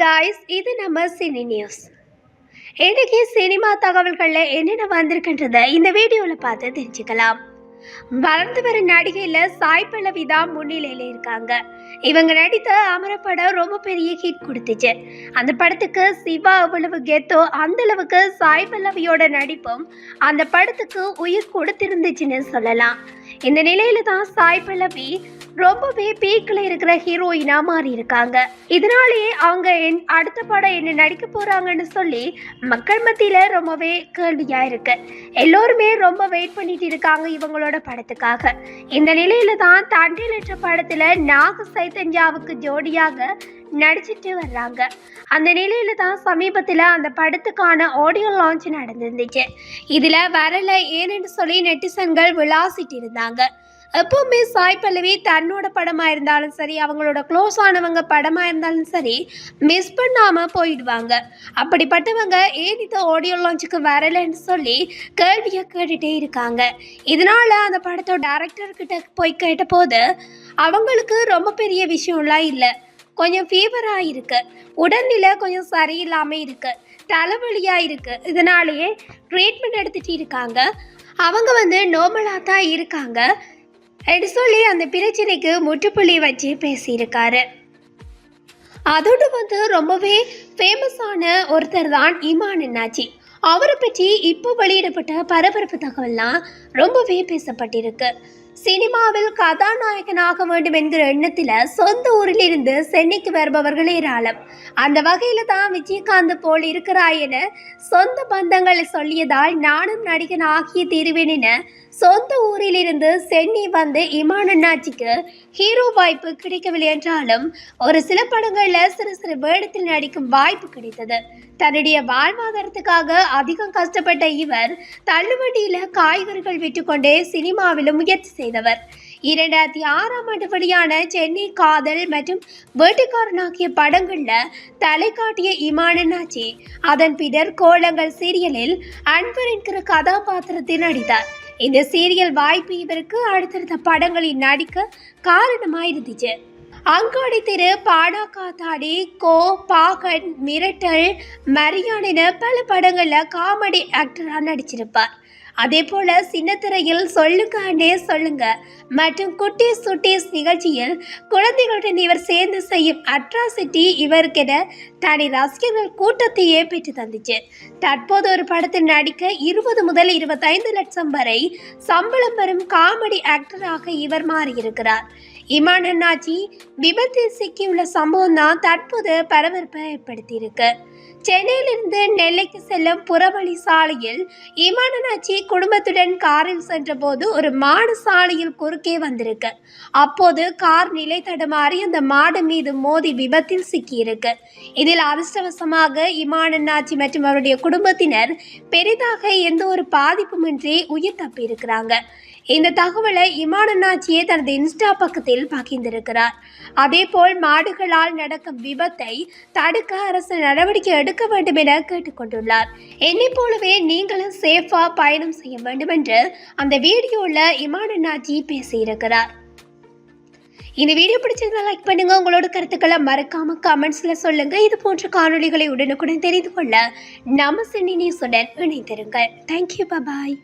Guys இது நம்ம cine news இன்னைக்கு சினிமா தகவல்களில் என்னென்ன வந்திருக்குன்றத இந்த வீடியோவில் பார்த்து தெரிஞ்சுக்கலாம். வளர்ந்து வரும் நடிகையில் சாய் பல்லவி தான் முன்னிலையில் இருக்காங்க. இவங்க நடித்த அமர படம் ரொம்ப பெரிய ஹிட் கொடுத்துச்சு. அந்த படத்துக்கு சிவா அவ்வளவு கெத்தோ அந்த அளவுக்கு சாய் பல்லவியோட நடிப்பும் அந்த படத்துக்கு உயிர் கொடுத்திருந்துச்சுன்னு சொல்லலாம். இந்த நிலையில தான் சாய் பல்லவி ரொம்பவே பீக்கில் இருக்கிற ஹீரோயினா மாறி இருக்காங்க இதனாலேயே அவங்க என் அடுத்த படம் என்ன நடிக்க போறாங்கன்னு சொல்லி மக்கள் மத்தியில ரொம்பவே கேள்வியா இருக்கு. எல்லோருமே ரொம்ப வெயிட் பண்ணிட்டு இருக்காங்க இவங்களோட படத்துக்காக. இந்த நிலையில தான் தண்டில் என்ற படத்துல நாக சைத்தன்யாவுக்கு ஜோடியாக நடிச்சிட்டு வர்றாங்க. அந்த நிலையில தான் சமீபத்தில் அந்த படத்துக்கான ஆடியோ லான்ச் நடந்துருந்துச்சு. இதில் வரல ஏன்னு சொல்லி நெட்டிசன்கள் விளாசிட்டு இருந்தாங்க. எப்பவுமே சாய் பல்லவி தன்னோட படமாக இருந்தாலும் சரி அவங்களோட க்ளோஸ் ஆனவங்க படமாக இருந்தாலும் சரி மிஸ் பண்ணாமல் போயிடுவாங்க. அப்படிப்பட்டவங்க ஏன் இந்த ஆடியோ லான்ச்சுக்கு வரலைன்னு சொல்லி கேள்வியை கேட்டுகிட்டே இருக்காங்க. இதனால அந்த படத்தோட டேரக்டர்கிட்ட போய் கேட்டபோது அவங்களுக்கு ரொம்ப பெரிய விஷயம்லாம் இல்லை. கொஞ்சம் ஃபீவராக இருக்குது உடல்நிலை கொஞ்சம் சரியில்லாமல் இருக்குது தலைவலியாக இருக்குது இதனாலேயே ட்ரீட்மெண்ட் எடுத்துகிட்டு இருக்காங்க. அவங்க வந்து நார்மலாக தான் இருக்காங்க. என்று சொல்லி அந்த பிரச்சனைக்கு முற்றுப்புள்ளி வச்சு பேசியிருக்காரு. அதோடு வந்து ரொம்பவே ஃபேமஸான ஒருத்தர் தான் இமான் அண்ணாச்சி. அவரை பற்றி இப்போ வெளியிடப்பட்ட பரபரப்பு தகவல்லாம் ரொம்பவே பேசப்பட்டிருக்கு. சினிமாவில் கதாநாயகனாக வேண்டும் என்கிற எண்ணத்தில் சொந்த ஊரிலிருந்து சென்னைக்கு வருபவர்கள் ஏராளம். அந்த வகையில் தான் விஜயகாந்த் போல் இருக்கிறாய் என சொந்த பந்தங்களை சொல்லியதால் நானும் நடிகன் ஆகிய தீர்வேன் என சொந்த ஊரிலிருந்து சென்னை வந்து இமான் அண்ணாச்சிக்கு ஹீரோ வாய்ப்பு கிடைக்கவில்லை என்றாலும் ஒரு சில படங்களில் சிறு சிறு வேடத்தில் நடிக்கும் வாய்ப்பு கிடைத்தது. தன்னுடைய வாழ்வாதாரத்துக்காக அதிகம் கஷ்டப்பட்ட இவர் தள்ளுவண்டியில் காய்கறிகள் விற்றுக்கொண்டே சினிமாவிலும் முயற்சி செய்தவர். இரண்டாயிரத்தி ஆறாம் ஆண்டு வெளியான சென்னை காதல் மற்றும் வேட்டுக்காரன் ஆகிய படங்களில் தலை காட்டிய இமானனாச்சி அதன் பின்னர் கோலங்கள் சீரியலில் அன்பர் என்கிற கதாபாத்திரத்தில் நடித்தார். இந்த சீரியல் வாய்ப்பு இவருக்கு அடுத்தடுத்த படங்களில் நடிக்க காரணமாயிருந்துச்சு. அங்காடி திரு பாடாக்காத்தாடி கோ பாகன் மிரட்டல் மரியான் பல படங்களில் காமெடி ஆக்டராக நடிச்சிருப்பார். அதே போல சின்னத்திரையில் சொல்லுங்க அண்டே சொல்லுங்க. மற்றும் குட்டீஸ் சுட்டீஸ் நிகழ்ச்சியில் குழந்தைகளுடன் இவர் சேர்ந்து செய்யும் அட்ராசிட்டி இவருக்கென தனி ரசிகர்கள் கூட்டத்தையே பெற்று தந்துச்சு. தற்போது ஒரு படத்தில் நடிக்க இருபது முதல் இருபத்தைந்து லட்சம் வரை சம்பளம் பெறும் காமெடி ஆக்டராக இவர் மாறியிருக்கிறார். இமான் அண்ணாச்சி விபத்தில் சிக்கியுள்ள சம்பவம் தான் தற்போது பரபரப்பை ஏற்படுத்தியிருக்கு. சென்னையிலிருந்து நெல்லைக்கு செல்லும் புறவழி சாலையில் இமான் குடும்பத்துடன் காரில் சென்றபோது ஒரு மாடு சாலையில் குறுக்கே வந்திருக்கு. அப்போது கார் நிலை தடுமாறி அந்த மாடு மீது மோதி விபத்தில் சிக்கியிருக்கு. இதில் அதிர்ஷ்டவசமாக இமான் அண்ணாச்சி மற்றும் அவருடைய குடும்பத்தினர் பெரிதாக எந்த ஒரு பாதிப்புமின்றி உயிர் தப்பியிருக்கிறாங்க. இந்த தகவலை இமான் அண்ணாச்சியே தனது இன்ஸ்டா பக்கத்தில் பகிர்ந்திருக்கிறார். அதேபோல் மாடுகளால் நடக்கும் விபத்தை தடுக்க அரசு நடவடிக்கை எடுக்க வேண்டும் என கேட்டுக்கொண்டுள்ளார் என்னை போலவே நீங்களும் சேஃபா பயணம் செய்ய வேண்டும் என்று அந்த வீடியோவில் இமான் அண்ணாச்சி பேசியிருக்கிறார். இந்த வீடியோ பிடிச்சிருந்தா லைக் பண்ணுங்க. உங்களோட கருத்துக்களை மறக்காம கமெண்ட்ஸ்ல சொல்லுங்க. இது போன்ற காணொளிகளை உடனுக்குடன் தெரிந்து கொள்ள நம்ம சென்னி நியூஸுடன் இணைந்திருங்கள். Thank you bye bye